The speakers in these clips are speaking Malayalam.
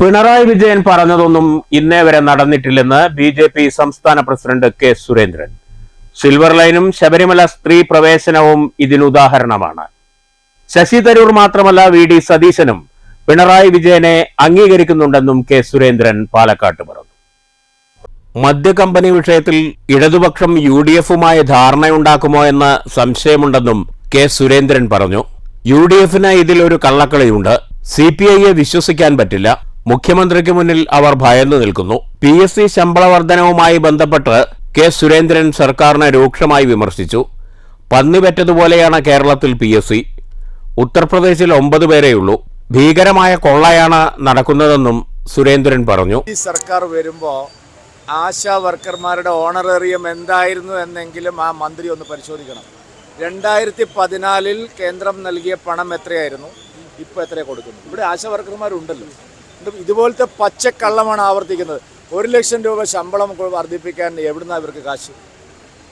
പിണറായി വിജയൻ പറഞ്ഞതൊന്നും ഇന്നേ വരെ നടന്നിട്ടില്ലെന്ന് ബി ജെ പി സംസ്ഥാന പ്രസിഡന്റ് കെ സുരേന്ദ്രൻ. സിൽവർ ലൈനും ശബരിമല സ്ത്രീ പ്രവേശനവും ഇതിനുദാഹരണമാണ് ശശി തരൂർ മാത്രമല്ല വി ഡി സതീശനും പിണറായി വിജയനെ അംഗീകരിക്കുന്നുണ്ടെന്നും കെ സുരേന്ദ്രൻ പാലക്കാട്ട് പറഞ്ഞു. മദ്യകമ്പനി വിഷയത്തിൽ ഇടതുപക്ഷം യു ഡി എഫുമായി ധാരണയുണ്ടാക്കുമോ എന്ന് സംശയമുണ്ടെന്നും കെ സുരേന്ദ്രൻ പറഞ്ഞു. യു ഡി എഫിന് ഇതിൽ ഒരു കള്ളക്കളിയുണ്ട്. സി പി ഐയെ വിശ്വസിക്കാൻ പറ്റില്ല. മുഖ്യമന്ത്രിക്ക് മുന്നിൽ അവർ ഭയന്നു നിൽക്കുന്നു. പി എസ് സി ശമ്പള വർധനവുമായി ബന്ധപ്പെട്ട് കെ സുരേന്ദ്രൻ സർക്കാരിനെ രൂക്ഷമായി വിമർശിച്ചു. പന്നിപറ്റതുപോലെയാണ് കേരളത്തിൽ പി എസ് സി. ഉത്തർപ്രദേശിൽ ഒമ്പത് പേരെയുള്ളൂ ഭീകരമായ കൊള്ളയാണ് നടക്കുന്നതെന്നും സുരേന്ദ്രൻ പറഞ്ഞു. ഈ സർക്കാർ വരുമ്പോൾ ആശാ വർക്കർമാരുടെ ഓണറേറിയം എന്തായിരുന്നു എന്നെങ്കിലും ആ മന്ത്രി ഒന്ന് പരിശോധിക്കണം. രണ്ടായിരത്തി പതിനാലിൽ കേന്ദ്രം നൽകിയ പണം എത്രയായിരുന്നു? ഇപ്പോൾ എത്രയാണ് കൊടുക്കുന്നു ഇവിടെ ആശാ വർക്കർമാരുണ്ടല്ലോ. ഇതുപോലത്തെ പച്ചക്കള്ളമാണ് ആവർത്തിക്കുന്നത്. ഒരു ലക്ഷം രൂപ ശമ്പളം വർദ്ധിപ്പിക്കാൻ എവിടുന്ന ഇവർക്ക് കാശ്?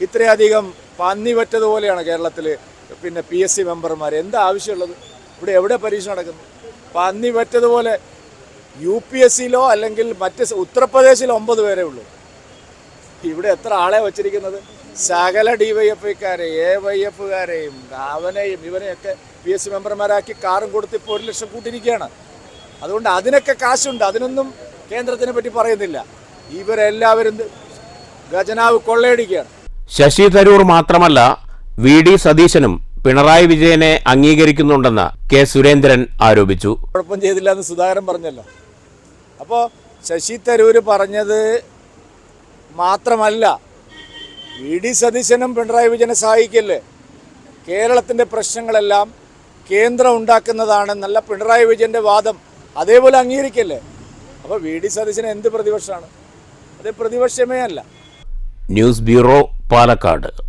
ഇത്രയധികം പന്നി പറ്റതുപോലെയാണ് കേരളത്തിൽ പിന്നെ പി എസ് സി മെമ്പർമാർ എന്താ ആവശ്യമുള്ളത്? ഇവിടെ എവിടെ പരീക്ഷ നടക്കുന്നു? പന്നി പറ്റതുപോലെ യു പി എസ് സിയിലോ അല്ലെങ്കിൽ മറ്റ് ഉത്തർപ്രദേശിലോ ഒമ്പത് പേരേ ഉള്ളൂ. ഇവിടെ എത്ര ആളെ വച്ചിരിക്കുന്നത്? സകല ഡി വൈ എഫ് ഐക്കാരെ എ വൈ എഫുകാരെയും അവനെയും ഇവനെയൊക്കെ പി എസ് സി മെമ്പർമാരാക്കി കാറും കൊടുത്ത് ഇപ്പോൾ ഒരു ലക്ഷം കൂട്ടിയിരിക്കുകയാണ്. അതുകൊണ്ട് അതിനൊക്കെ കാശുണ്ട്. അതിനൊന്നും കേന്ദ്രത്തിനെ പറ്റി പറയുന്നില്ല. ഇവരെല്ലാവരും ഖജനാവ് കൊള്ളയടിക്കുകയാണ്. ശശി തരൂർ മാത്രമല്ല വി ഡി സതീശനും പിണറായി വിജയനെ അംഗീകരിക്കുന്നുണ്ടെന്ന് കെ സുരേന്ദ്രൻ ആരോപിച്ചു. കുഴപ്പം ചെയ്തില്ല എന്ന് സുധാകരൻ പറഞ്ഞല്ലോ. അപ്പോ ശശി തരൂര് പറഞ്ഞത് മാത്രമല്ല വി ഡി സതീശനും പിണറായി വിജയനെ സഹായിക്കല്ലേ? കേരളത്തിന്റെ പ്രശ്നങ്ങളെല്ലാം കേന്ദ്രം ഉണ്ടാക്കുന്നതാണ് നല്ല പിണറായി വിജയന്റെ വാദം. അതേപോലെ അംഗീകരിക്കല്ലേ? അപ്പോൾ വി ഡി സതീശന് എന്ത് പ്രതിപക്ഷമാണ്? അതേ പ്രതിപക്ഷമേ അല്ല. News bureau Palakkad.